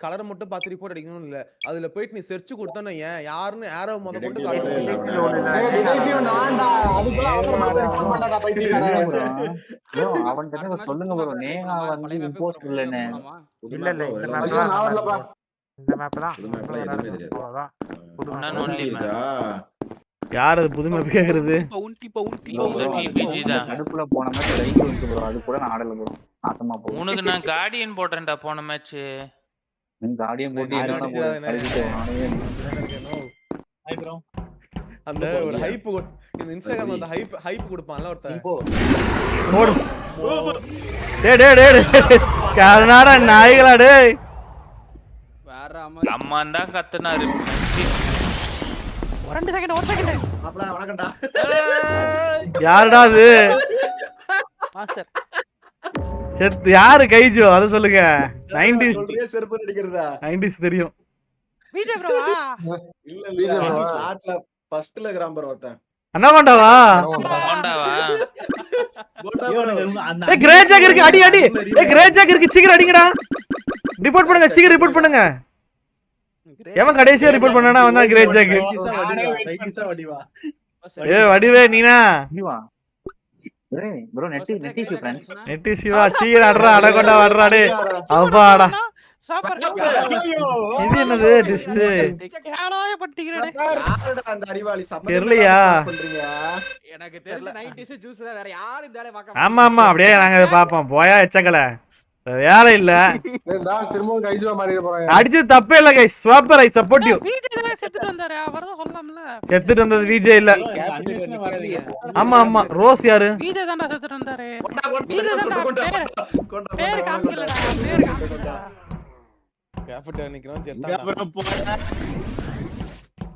கலரை மட்டும் பார்த்து ரிப்போர்ட் அடிக்கணும் இல்ல. அதுல போயிட்டு நீ செர்ச் கொடுத்தா ஏன் யாருன்னு முத கொண்டு இருந்து சொல்லுங்க ப்ரோ. நேஹா வந்து இம்போஸ்ட் இல்லன்னு. புது இல்ல இந்த மேப் தான். இந்த எதுவுமே தெரியாது. யார் அது புது மேப் கேக்குறது? போ போ நடுப்புல போன மாதிரி லைட் வந்து ப்ரோ அது கூட நான் ஆடல ப்ரோ நாசமா போகும் உனக்கு நான் கார்டியன் போட்டேன்டா போன மேட்ச் நீங்க காடியம் போட்டு என்ன? நானே அந்த ஒரு ஹைப் இந்த இன்ஸ்டாகிராம் அந்த ஹைப் ஹைப் கொடுப்பான்ல ஒருத்தன். ஓடு டேய் டேய் டேய் டேய். கருநாடா நாய்களா டேய்? அம்மா தான் கத்துனாரு. ரெண்டு செகண்ட் ஒரு செகண்ட் மாப்பிள வணக்கம்டா. யாருடா அது? மாஸ்டர் செத்து யாரு கைஜோ? அத சொல்லுங்க. 90s சொல்றியே? செருப்பு அடிக்கிறதா 90s தெரியும். விஜய் ப்ரோவா இல்ல இல்ல. ஸ்லாட்ல ஃபர்ஸ்ட்ல கிராம் பர் ஒருத்தன். அண்ணா கொண்டாவா ஹோண்டாவா ஏய் கிரே ஜாக் இருக்கு. அடி அடி. ஏய் கிரே ஜாக் இருக்கு. சீக்கிரம் அடிங்கடா. ரிப்போர்ட் பண்ணுங்க சீக்கிரம் ரிப்போர்ட் பண்ணுங்க. எவன் கடைசியா ரிப்போர்ட் பண்ணானா அவன் தான் கிரே ஜாக் ஏ வடிவே. நீனா? ப்ரோ ப்ரோ நெட்டி நெட்டி ஃப்ரெண்ட்ஸ் நெட்டி சிவா சீக்கிரம் அடறா அடகொண்டா வர்றா டே அப்பாடா. சூப்பர் இது என்னது டிஸ்ட் கேவலமா பட்டிக்கிறே யாருடா அந்த அறிவாளி? சம்மந்தமே தெரியலையா? எனக்கு தெரிஞ்ச நைன்டிஸ் ஜூஸ் தான். வேற யாரும் இந்த வேலையை பார்க்க ஆமா ஆமா அப்படியே நாங்க பாப்போம் போயா எச்சக்கல வேலை இல்ல. அடிச்சது தப்பே இல்ல guys super I support you செத்துட்டு வந்தாரு. அவர் சொல்லலாம்ல செத்துட்டு வந்தது விஜய் இல்ல. ஆமா ஆமா. ரோஸ் யாரு? விஜய் தான்டா செத்துட்டு வந்தாரு. விஜய் தான்டா பேர் பேர் காமிக்கலடா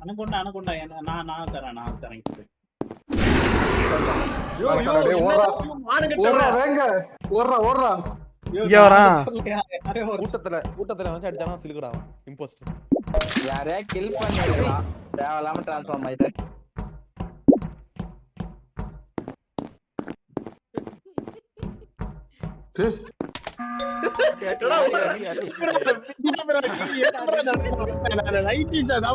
அனகொண்டா அனகொண்டா. நான் நான் தரேன் நான் தரேன். ஓடுறா. ஓடுறா ஓடுறா. கூட்டத்துல கூட்டத்துல வந்து அடிச்சானா சிலுக்குடா இம்போஸ்டர் யாரையா கில் டிரான்ஸ்ஃபார்ம் ஆயிட்டு. டேய்,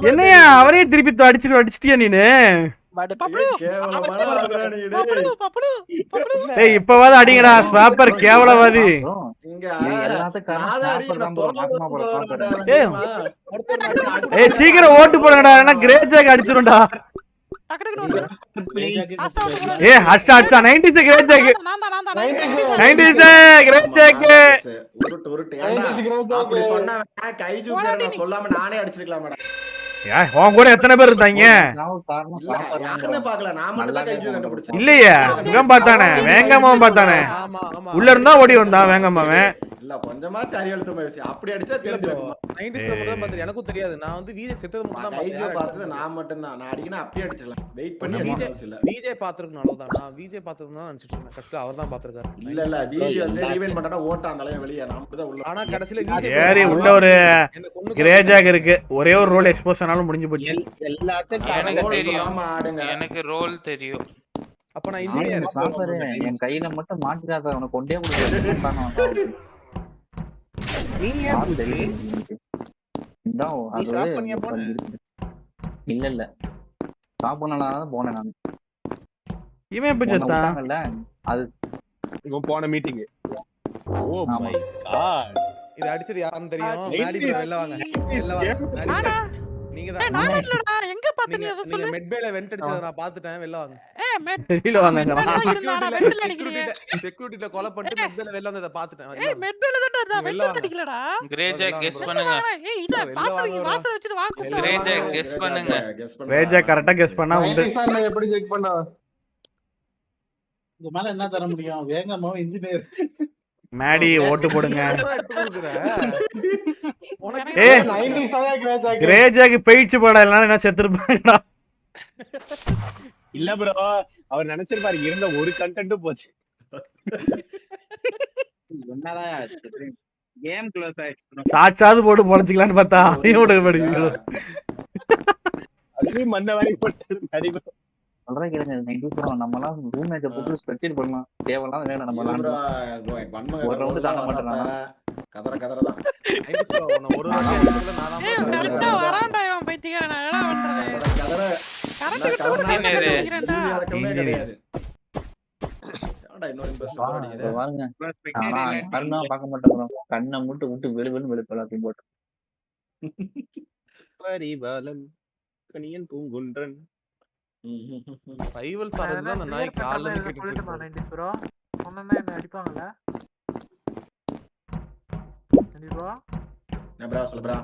என்னையா? அவரே திருப்பி அடிச்சுட்டு அடிச்சிட்டியா நீனு? இப்பவாது அடிங்கடா ஸ்வாப்பர் கேவலவாதி. ஏய். சீக்கிரம் ஓட்டு போடுங்கடா ஏன்னா கிரேட் ஜாக் அடிச்சிரும்டா. ஏய் அடிச்சா அடிச்சா 90s கிரேட் ஜாக் நான் தான் நான் தான் 90s. 90s கிரேட் ஜாக் உருட்டு, உருட்டு. ஏன்டா, நைன்டிஸ் கிராம் அப்படி ஜாக்கு. சொன்னவன் கைஜு பேரை நான் சொல்லாம நானே அடிச்சிருக்கலாமேடா. ஏய் உன் கூட எத்தனை பேர் இருந்தாங்க. நான் மட்டும் தான். இல்லையே இவன் பார்த்தானே? வேங்கம்மாவும் பார்த்தானே? ஆமா ஆமா உள்ள இருந்தா ஓடி வந்தான் வேங்கம்மாவன் இல்ல, கொஞ்சமாச்சும் அறிவழுத்தமா யோசி. அப்படி அடிச்சா தெரிஞ்சிருக்குமா? 90s மட்டும் தான் பார்த்தேன் எனக்கும் தெரியாது. நான் வந்து விஜய் செத்தது மட்டும் தான் கைஜு பார்த்தேன் பார்த்தது நான். நான் அடிக்கணும், அப்பயே அடிச்சிடலாம். வெயிட் பண்ணி அவசியம் இல்ல. விஜய் பாத்துருக்கணும் அவ்வளவுதான். நான் விஜய் பாத்துருந்தா தான் நினைச்சிட்டு இருந்தேன். அவர் தான் பாத்துருக்காரு இல்ல, இல்ல, DG வந்து rewind பண்ணாட்டா ஓட்டான் தலைவன் வெளியே. நான் மட்டும் தான் உள்ள ஆனா விஜய் ஒரு இருக்கு. ஒரே ஒரு ரோல் எக்ஸ்போஸ் ஆனாலும் முடிஞ்சு போச்சு. எல்லாத்தையும் எனக்கு ரோல் தெரியும். சொல்லாம ஆடுங்க. எனக்கு ரோல் தெரியும். அப்ப நான் இன்ஜினியர் சாப்பாடு என் கையில மட்டும் மாட்டிக்காத அவனை கொண்டே கொடுத்து இதான் அது? இல்ல இல்ல. பண்ணனால தான் போனேன் நான். இவன் எப்ப உன்னை செத்தான்? விட்டாங்கல்ல? அது இவன் போன மீட்டிங் ஓ. மை காட் இது அடிச்சது யாருன்னு தெரியும். மேடி வெளில வாங்க. வெளில வாங்க? நீங்க தான் நான் இல்லடா. எங்க பாத்த நீ நீங்க மெட்பேல வெண்ட் அடிச்சத நான் பாத்துட்டேன் வெளில வாங்க. ஏய் மெட் அடிக்கிறீங்க செக்யூரிட்டில கொலை பண்ணிட்டு மெட்பேல வெளில வந்தத பாத்துட்டேன் ஏய். மெட்பேல தான். அடிக்கலடா. கிரே ஜாக் கெஸ் பண்ணுங்க. ஏய் இத வாசல் வச்சிட்டு வா வெளில கூப்பிடு கிரே வாங்க. ஜாக் கெஸ் பண்ணுங்க. Guess பண்ணு. கிரே ஜாக் கரெக்டா கெஸ் பண்ணா உண்டு. 90s தான் நான் எப்படி செக் பண்ண? இந்த மேல என்ன தர முடியும்? வேகமா இன்ஜினியர் மேடி ஓட்டு போடுங்க. அப்புறம் எடுத்து கொடுக்குற. உனக்கு ஏய். 90s தான் கிரே ஜாக்கு. கிரே ஜாக் போயிடுச்சு போடா இல்லைன்னா என்ன செத்துருப்பாங்கடா. இல்ல ப்ரோ அவர் நினைச்சிருப்பாரு இருந்த ஒரு கண்டென்ட்டும் போச்சு. என்னதான் கேம் க்ளோஸ் ஆயிடுச்சு சாச்சாவது போட்டு பொழைச்சிக்கலான்னு பார்த்தா அதையும் விட படிக்கிறோம் அதுலயும் மண்ண வாரி போட்டு சொல்றேன் கேளுங்க. நைன்டி ப்ரோ நம்ம எல்லாம் ரூம் மேட்ச போட்டு ஸ்பெக்டேட் பண்ணலாம் தேவையில்லாம வேணும் நம்ம பண்ண ஒரு உள்ள தாண்ட மாட்டேன் கதற கதற தான் 90s bro, உன்னை ஒரு கரெக்டா வரான்டா இவன் பைத்தியக்காரன். நான் என்ன பண்றது? கதற கரெக்ட் கிட்ட இன்ஜினியர். கிடையாது. கண்ணா பார்க்க மாட்டேன் bro. கண்ணை மட்டும் விட்டு வெளு வெளு வெளுப்பு எல்லாத்தையும் போட்டு. பரிபாலன் கணியன் பூங்குன்றன். ரைவல்ஸ் ஆடுறது தான் அந்த நாய் கால்ல இருந்து கேட்டுட்டு இருக்கு bro. என்ன bro, சொல்லு bro.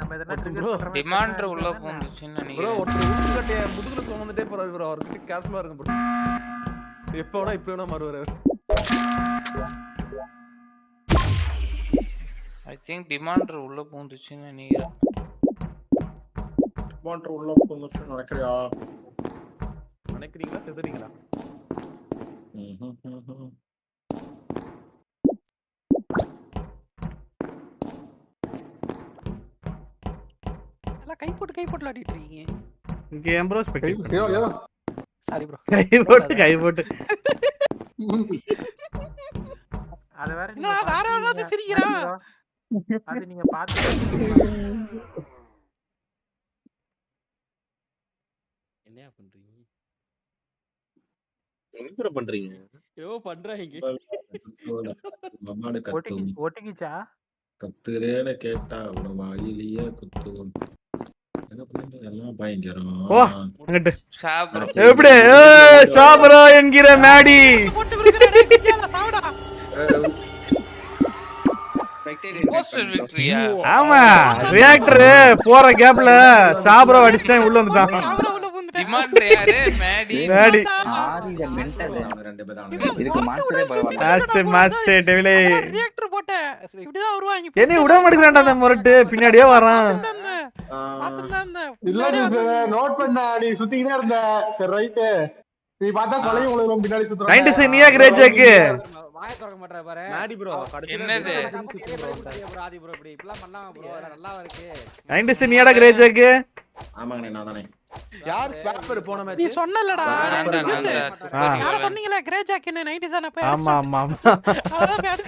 ஒருத்தன் bro, டிமாண்ட் உள்ள பூந்துச்சுன்னு நினைக்கிறேன் ஒருத்தர் உப்புக்கட்டைய முதுகுல சுமந்துட்டே போறாரு bro. அவர்கிட்ட ஆ இருங்க bro. எப்ப வேணா இப்ப வேணா மாறுவாரு அவரு. ஐ திங்க் டிமாண்ட் உள்ள பூந்துச்சுன்னு நினைக்கிறேன் Counter உள்ள புகுந்துச்சு நடக்கிறியா? நினைக்கிறீங்களா? செதுறீங்களா? எல்லாம் கை போட்டு கை போட்டு விளையாடிட்டு இருக்கீங்க. இங்க ஏன் ப்ரோ ஸ்பெக்டேட். சாரி ப்ரோ கை போட்டு கை போட்டு. என்னடா வேற யாராவது சிரிக்கிறா? என்னையா பண்றீங்க? என்ன bro பண்றீங்க. ஏதோ பண்றாங்க. மம்மாடு கத்தும். கத்துறேன்னு கேட்டா உன வாயிலேயே குத்துவோம். என்கிற மேடி. ஆமா ரியாக்டர் போற கேப்ல சாபரா அடிச்சுட்டேன் உள்ள வந்துட்டான். டிமாண்ட் யாரு மேடி. மேடி ஆதித மென்டல் அவங்க ரெண்டு பேரும் தான். இதுக்கு மாஸ்டரே பரவாயில்ல மாஸ் மாஸ் டெவிலே ரியாக்டர் போட்டேன் இப்படிதான் வருவாங்க. என்ன விட மாட்டேங்கிறான்டா அந்த முரட்டு. பின்னாடியே வரான் இல்ல நீ நோட் பண்ண நீ சுத்திக்கிட்டே இருந்த. சரி ரைட்டு நீ பார்த்தா கொலையும் உங்களுக்கு பின்னாடி சுத்துறாங்க. நைன்டி சினியா கிரேஜாக்கு வாய திறக்க மாட்டா பாரு. மேடி ப்ரோ கடைசில என்னது? ப்ரோ ஆதி ப்ரோ இப்படி இப்படிலாம் பண்ணாம ப்ரோ நல்லா இருக்கு. நைன்டி சினியாடா கிரேஜாக்கு ஆமாங்கண்ணே நான் தானே யார் ஸ்வாப்பர் போன நீ மேட்ச் சொன்னலடா நான் ஆ. யார சொன்னீங்களே? கிரே ஜாக்கின்னு நைன்டி தானே போய் ஆமா ஆமா ஆமா.